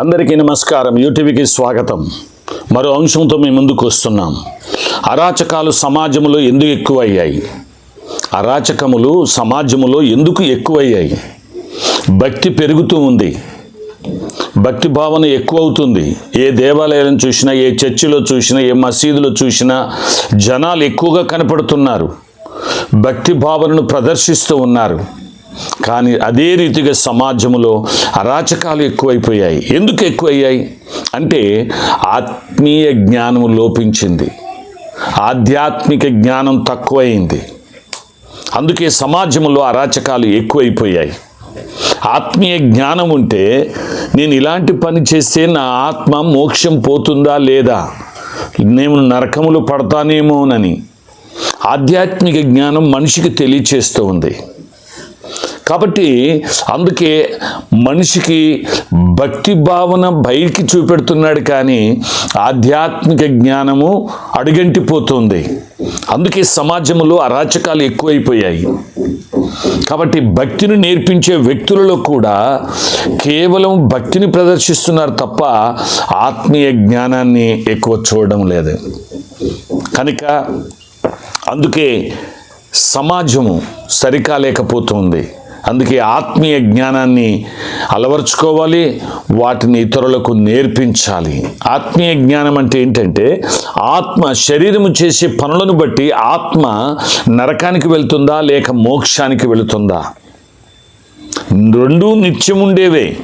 అందరికీ నమస్కారం. యూటీవీకి స్వాగతం. మరో అంశంతో మేము ముందుకు వస్తున్నాం. అరాచకాలు సమాజంలో ఎందుకు ఎక్కువయ్యాయి? అరాచకములు సమాజంలో ఎందుకు ఎక్కువయ్యాయి? భక్తి పెరుగుతూ ఉంది. భక్తి భావన ఎక్కువ అవుతుంది ఏ దేవాలయాలను చూసినా ఏ చర్చిలో చూసినా ఏ మసీదులో చూసినా జనాలు ఎక్కువగా కనపడుతున్నారు. భక్తి భావనను ప్రదర్శిస్తూ ఉన్నారు. కానీ అదే రీతిగా సమాజంలో అరాచకాలు ఎక్కువైపోయాయి. ఎందుకు ఎక్కువయ్యాయి? అంటే ఆత్మీయ జ్ఞానం లోపించింది. ఆధ్యాత్మిక జ్ఞానం తక్కువైంది. అందుకే సమాజంలో అరాచకాలు ఎక్కువైపోయాయి. ఆత్మీయ జ్ఞానం ఉంటే నేను ఇలాంటి పని చేస్తే నా ఆత్మ మోక్షం పోతుందా లేదా? నేను నరకములు పడతానేమోనని. ఆధ్యాత్మిక జ్ఞానం మనిషికి తెలియచేస్తూ ఉంది. కాబట్టి అందుకే మనిషికి భక్తి భావన బయటికి చూపెడుతున్నాడు కానీ ఆధ్యాత్మిక జ్ఞానము అడుగంటిపోతుంది. అందుకే సమాజంలో అరాచకాలు ఎక్కువైపోయాయి. కాబట్టి భక్తిని నేర్పించే వ్యక్తులలో కూడా కేవలం భక్తిని ప్రదర్శిస్తున్నారు తప్ప ఆత్మీయ జ్ఞానాన్ని ఎక్కువ చూడడం లేదు. కనుక అందుకే సమాజము సరికాలేకపోతుంది. అందుకే ఆత్మీయ జ్ఞానాన్ని అలవర్చుకోవాలి వాటిని ఇతరులకు నేర్పించాలి. ఆత్మీయ జ్ఞానం అంటే ఏంటంటే ఆత్మ శరీరము చేసే పనులను బట్టి ఆత్మ నరకానికి వెళ్తుందా లేక మోక్షానికి వెళుతుందా? రెండు నిత్యం ఉండేవే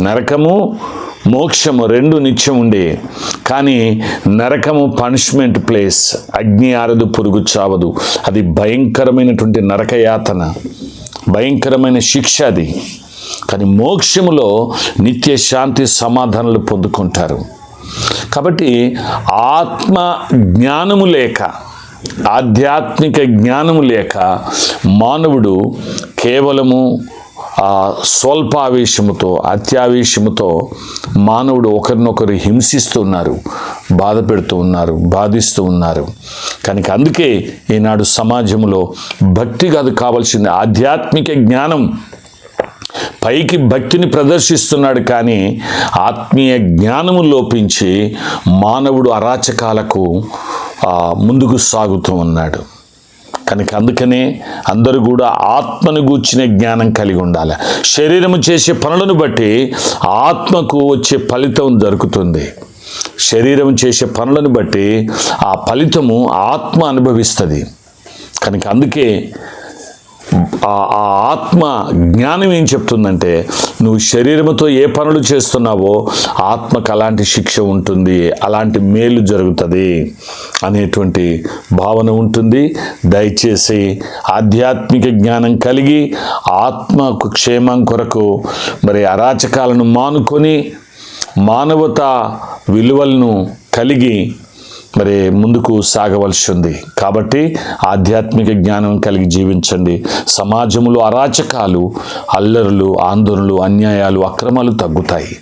నరకము మోక్షము రెండు నిత్యం ఉండే కానీ నరకము పనిష్మెంట్ ప్లేస్ అగ్ని ఆరదు పురుగు చావదు. అది భయంకరమైనటువంటి నరకయాతన. భయంకరమైన శిక్ష అది. కానీ మోక్షములో నిత్య శాంతి సమాధానాలు పొందుకుంటారు. కాబట్టి ఆత్మ జ్ఞానము లేక ఆధ్యాత్మిక జ్ఞానము లేక మానవుడు కేవలము స్వల్పావేశముతో అత్యావేశముతో మానవుడు ఒకరినొకరు హింసిస్తున్నారు. బాధ పెడుతూ ఉన్నారు బాధిస్తూ ఉన్నారు. కనుక అందుకే ఈనాడు సమాజంలో భక్తి కాదు కావాల్సింది ఆధ్యాత్మిక జ్ఞానం. పైకి భక్తిని ప్రదర్శిస్తున్నాడు కానీ ఆత్మీయ జ్ఞానము లోపించి మానవుడు అరాచకాలకు ముందుకు సాగుతూ ఉన్నాడు. కనుక అందుకనే అందరూ కూడా ఆత్మను గూర్చిన జ్ఞానం కలిగి ఉండాలి. శరీరము చేసే పనులను బట్టి ఆత్మకు వచ్చే ఫలితం దొరుకుతుంది. శరీరం చేసే పనులను బట్టి ఆ ఫలితము ఆత్మ అనుభవిస్తుంది. కనుక అందుకే ఆ ఆత్మ జ్ఞానం ఏం చెప్తుందంటే నువ్వు శరీరముతో ఏ పనులు చేస్తున్నావో ఆత్మకు అలాంటి శిక్ష ఉంటుంది అలాంటి మేలు జరుగుతుంది అనేటువంటి భావన ఉంటుంది. దయచేసి ఆధ్యాత్మిక జ్ఞానం కలిగి ఆత్మకు క్షేమం కొరకు మరి అరాచకాలను మానుకొని మానవత విలువలను కలిగి మరి ముందుకు సాగవలసి ఉంది. కాబట్టి ఆధ్యాత్మిక జ్ఞానం కలిగి జీవించండి. సమాజంలో అరాచకాలు అల్లరులు ఆందోళనలు అన్యాయాలు అక్రమాలు తగ్గుతాయి.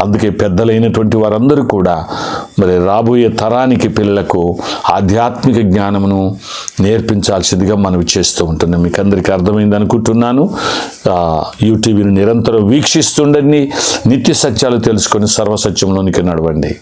అందుకే పెద్దలైనటువంటి వారందరూ కూడా మరి రాబోయే తరానికి పిల్లలకు ఆధ్యాత్మిక జ్ఞానమును నేర్పించాల్సిందిగా మనవి చేస్తూ ఉంటున్నాం. మీకు అందరికీ అర్థమైంది అనుకుంటున్నాను. యూటీవీని నిరంతరం వీక్షిస్తుండండి. నిత్య సత్యాలు తెలుసుకొని సర్వసత్యంలోనికి నడవండి.